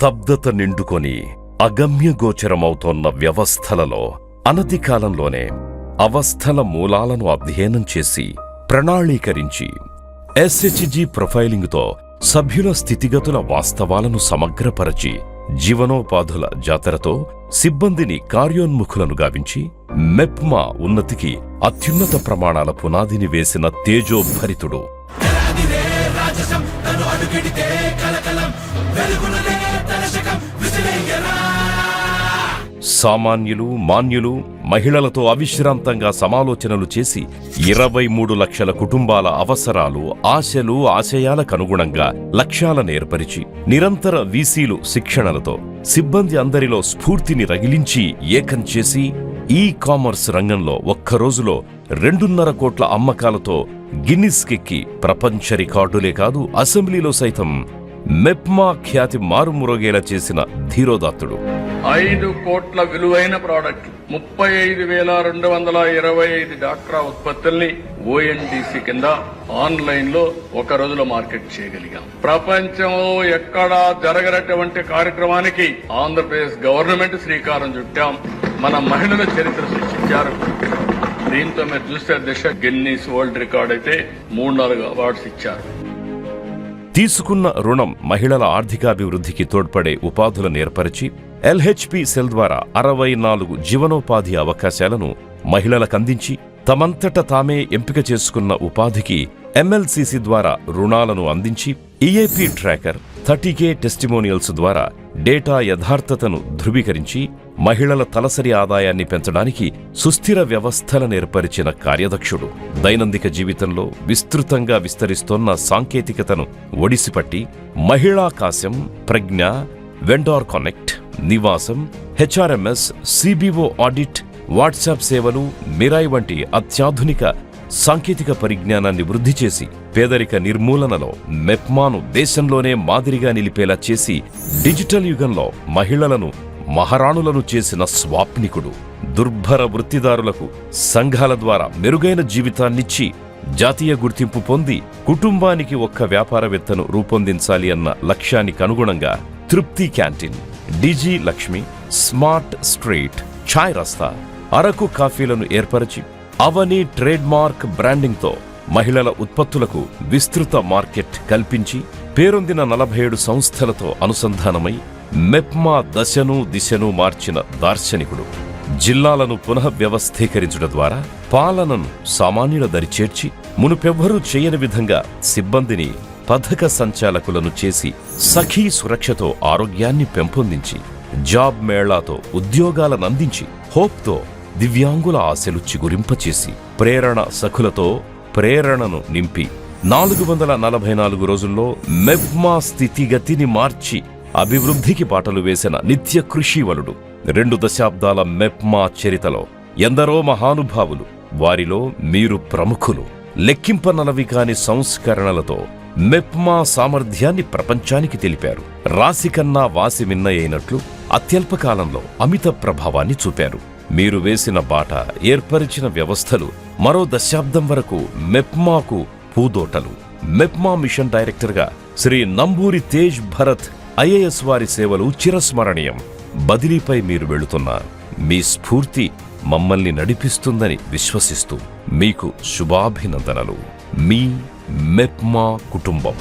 స్తబ్దత నిండుకొని అగమ్యగోచరమవుతోన్న వ్యవస్థలలో అనతి కాలంలోనే అవస్థల మూలాలను అధ్యయనం చేసి ప్రణాళీకరించి ఎస్హెచ్జి ప్రొఫైలింగ్తో సభ్యుల స్థితిగతుల వాస్తవాలను సమగ్రపరచి జీవనోపాధుల జాతరతో సిబ్బందిని కార్యోన్ముఖులను గావించి మెప్మా ఉన్నతికి అత్యున్నత ప్రమాణాల పునాదిని వేసిన తేజోభరితుడు. సామాన్యులు మాన్యులు మహిళలతో అవిశ్రాంతంగా సమాలోచనలు చేసి ఇరవై మూడు లక్షల కుటుంబాల అవసరాలు ఆశలు ఆశయాలకు అనుగుణంగా లక్ష్యాలను ఏర్పరిచి నిరంతర వీసీలు శిక్షణలతో సిబ్బంది అందరిలో స్ఫూర్తిని రగిలించి ఏకం చేసి ఈ కామర్స్ రంగంలో ఒక్క రోజులో రెండున్నర కోట్ల అమ్మకాలతో గిన్నిస్కెక్కి ప్రపంచ రికార్డులే కాదు అసెంబ్లీలో సైతం మెప్మా ఖ్యాతి మారుమురోగేలా చేసిన ధీరోదాత్తుడు. ఐదు కోట్ల విలువైన ప్రోడక్ట్ ముప్పై ఐదు వేల రెండు వందల ఇరవై ఐదు డాక్రా ఉత్పత్తుల్ని ఓఎన్టీసీ కింద ఆన్లైన్లో ఒక రోజులో మార్కెట్ చేయగలిగాం. ప్రపంచంలో ఎక్కడా జరగనటువంటి కార్యక్రమానికి ఆంధ్రప్రదేశ్ గవర్నమెంట్ శ్రీకారం చుట్టాం. మన మహిళల చరిత్ర సృష్టించారు. దీంతో మీరు చూస్తే దిశ గిన్నీస్ వరల్డ్ రికార్డ్ అయితే మూడు నాలుగు అవార్డ్స్ ఇచ్చారు. తీసుకున్న రుణం మహిళల ఆర్థికాభివృద్ధికి తోడ్పడే ఉపాధులను ఏర్పరిచి ఎల్హెచ్పి సెల్ ద్వారా అరవై నాలుగు జీవనోపాధి అవకాశాలను మహిళలకందించి తమంతట తామే ఎంపిక చేసుకున్న ఉపాధికి ఎంఎల్సిసి ద్వారా రుణాలను అందించి EAP tracker thirty K testimonials ద్వారా డేటా యథార్థతను ధృవీకరించి మహిళల తలసరి ఆదాయాన్ని పెంచడానికి సుస్థిర వ్యవస్థలను ఏర్పరిచిన కార్యదక్షుడు. దైనందిక జీవితంలో విస్తృతంగా విస్తరిస్తోన్న సాంకేతికతను ఒడిసిపట్టి మహిళాకాశం Pragna vendor connect Nivasam HRMS CBO audit WhatsApp సేవలు మిరాయ్ వంటి అత్యాధునిక సాంకేతిక పరిజ్ఞానాన్ని వృద్ధి చేసి పేదరిక నిర్మూలనలో మెప్మాను దేశంలోనే మాదిరిగా నిలిపేలా చేసి డిజిటల్ యుగంలో మహిళలను మహారాణులను చేసిన స్వాప్నికుడు దుర్భర వృత్తిదారులకు సంఘాల ద్వారా మెరుగైన జీవితాన్నిచ్చి జాతీయ గుర్తింపు పొంది కుటుంబానికి ఒక్క వ్యాపారవేత్తను రూపొందించాలి అన్న లక్ష్యానికి అనుగుణంగా Trupti canteen digi Lakshmi smart street Chai Rasta Araku కాఫీలను ఏర్పరిచి అవని ట్రేడ్ మార్క్ బ్రాండింగ్తో మహిళల ఉత్పత్తులకు విస్తృత మార్కెట్ కల్పించి పేరొందిన నలభై ఏడు సంస్థలతో అనుసంధానమై మెప్మా దశను దిశను మార్చిన దార్శనికుడు. జిల్లాలను పునః వ్యవస్థీకరించడం ద్వారా పాలనను సామాన్యుల దరిచేర్చి మునుపెవ్వరూ చేయని విధంగా సిబ్బందిని పథక సంచాలకులను చేసి సఖీ సురక్షతో ఆరోగ్యాన్ని పెంపొందించి జాబ్ మేళాతో ఉద్యోగాలనందించి హోప్తో దివ్యాంగుల ఆశలు చిగురింపచేసి ప్రేరణ సఖులతో ప్రేరణను నింపి నాలుగు వందల నలభై నాలుగు రోజుల్లో మెప్మా స్థితిగతిని మార్చి అభివృద్ధికి బాటలు వేసిన నిత్య కృషివలుడు. రెండు దశాబ్దాల మెప్మా చరితలో ఎందరో మహానుభావులు వారిలో మీరు ప్రముఖులు. లెక్కింపనలవి కాని సంస్కరణలతో మెప్మా సామర్థ్యాన్ని ప్రపంచానికి తెలిపారు. రాశికన్నా వాసి మిన్న అయినట్లు అత్యల్ప కాలంలో అమిత ప్రభావాన్ని చూపారు. మీరు వేసిన బాట ఏర్పరిచిన వ్యవస్థలు మరో దశాబ్దం వరకు మెప్మాకు పూదోటలు. మెప్మా మిషన్ డైరెక్టర్గా శ్రీ నంబూరి తేజ్ భరత్ ఐఏఎస్ వారి సేవలు చిరస్మరణీయం. బదిలీపై మీరు వెళుతున్నారు మీ స్ఫూర్తి మమ్మల్ని నడిపిస్తుందని విశ్వసిస్తూ మీకు శుభాభినందనలు. మీ మెప్మా కుటుంబం.